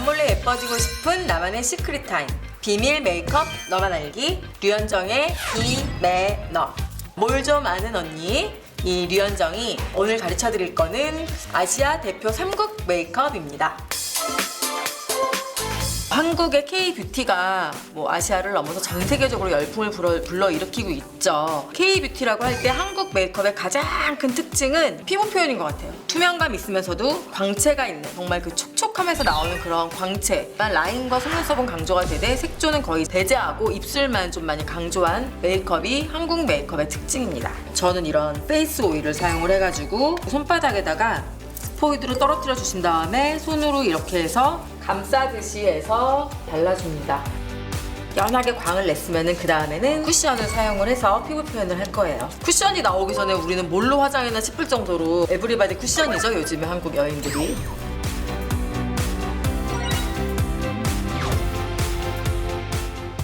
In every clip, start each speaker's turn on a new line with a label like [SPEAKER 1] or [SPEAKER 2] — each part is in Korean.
[SPEAKER 1] 예뻐지고 싶은 나만의 시크릿 타임. 비밀 메이크업 너만 알기 류현정의 비매너. 뭘 좀 아는 언니 이 류현정이 오늘 가르쳐 드릴 거는 아시아 대표 3국 메이크업입니다. 한국의 K-뷰티가 뭐 아시아를 넘어서 전 세계적으로 열풍을 불어, 불러 일으키고 있죠. K-뷰티라고 할 때 한국 메이크업의 가장 큰 특징은 피부 표현인 것 같아요. 투명감 있으면서도 광채가 있는 정말 그 촉촉함에서 나오는 그런 광채. 라인과 속눈썹은 강조가 되되 색조는 거의 배제하고 입술만 좀 많이 강조한 메이크업이 한국 메이크업의 특징입니다. 저는 이런 페이스 오일을 사용을 해가지고 손바닥에다가 스 포이드로 떨어뜨려 주신 다음에 손으로 이렇게 해서 감싸듯이 해서 발라줍니다. 연하게 광을 냈으면 그 다음에는 쿠션을 사용을 해서 피부 표현을 할 거예요. 쿠션이 나오기 전에 우리는 뭘로 화장했나 싶을 정도로 에브리바디 쿠션이죠 요즘에 한국 여인들이.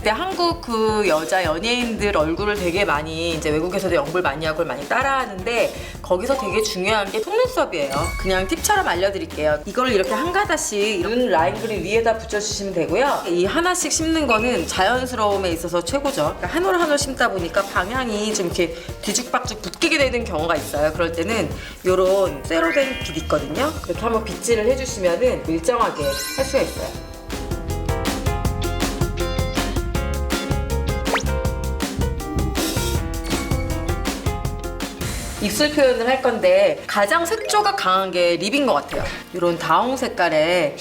[SPEAKER 1] 근데 한국 그 여자 연예인들 얼굴을 되게 많이 이제 외국에서도 연구를 많이 하고 많이 따라하는데 거기서 되게 중요한 게 속눈썹이에요. 그냥 팁처럼 알려드릴게요. 이걸 이렇게 한 가닥씩 눈 라인 그림 위에다 붙여주시면 되고요. 이 하나씩 심는 거는 자연스러움에 있어서 최고죠. 그러니까 한 올 한 올 심다 보니까 방향이 좀 이렇게 뒤죽박죽 붙게 되는 경우가 있어요. 그럴 때는 이런 쇠로 된 빗 있거든요. 그렇게 한번 빗질을 해주시면은 일정하게 할 수가 있어요. 입술 표현을 할 건데 가장 색조가 강한 게 립인 것 같아요. 이런 다홍 색깔의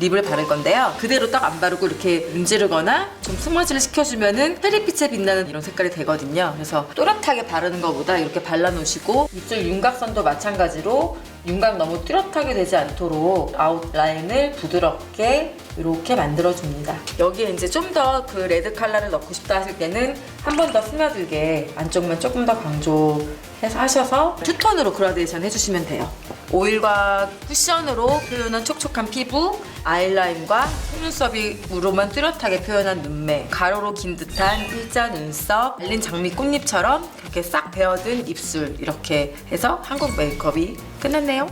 [SPEAKER 1] 립을 바를 건데요. 그대로 딱 안 바르고 이렇게 문지르거나 좀 스머지를 시켜주면은 햇빛에 빛나는 이런 색깔이 되거든요. 그래서 또렷하게 바르는 것보다 이렇게 발라놓으시고 입술 윤곽선도 마찬가지로 윤곽 너무 뚜렷하게 되지 않도록 아웃라인을 부드럽게 이렇게 만들어줍니다. 여기에 이제 좀 더 그 레드 컬러를 넣고 싶다 하실 때는 한 번 더 스며들게 안쪽만 조금 더 강조해서 하셔서 투톤으로 그라데이션 해주시면 돼요. 오일과 쿠션으로 표현한 촉촉한 피부, 아이라인과 속눈썹으로만 뚜렷하게 표현한 눈매, 가로로 긴 듯한 일자 눈썹, 말린 장미 꽃잎처럼 그렇게 싹 베어든 입술 이렇게 해서 한국 메이크업이 끝났네요.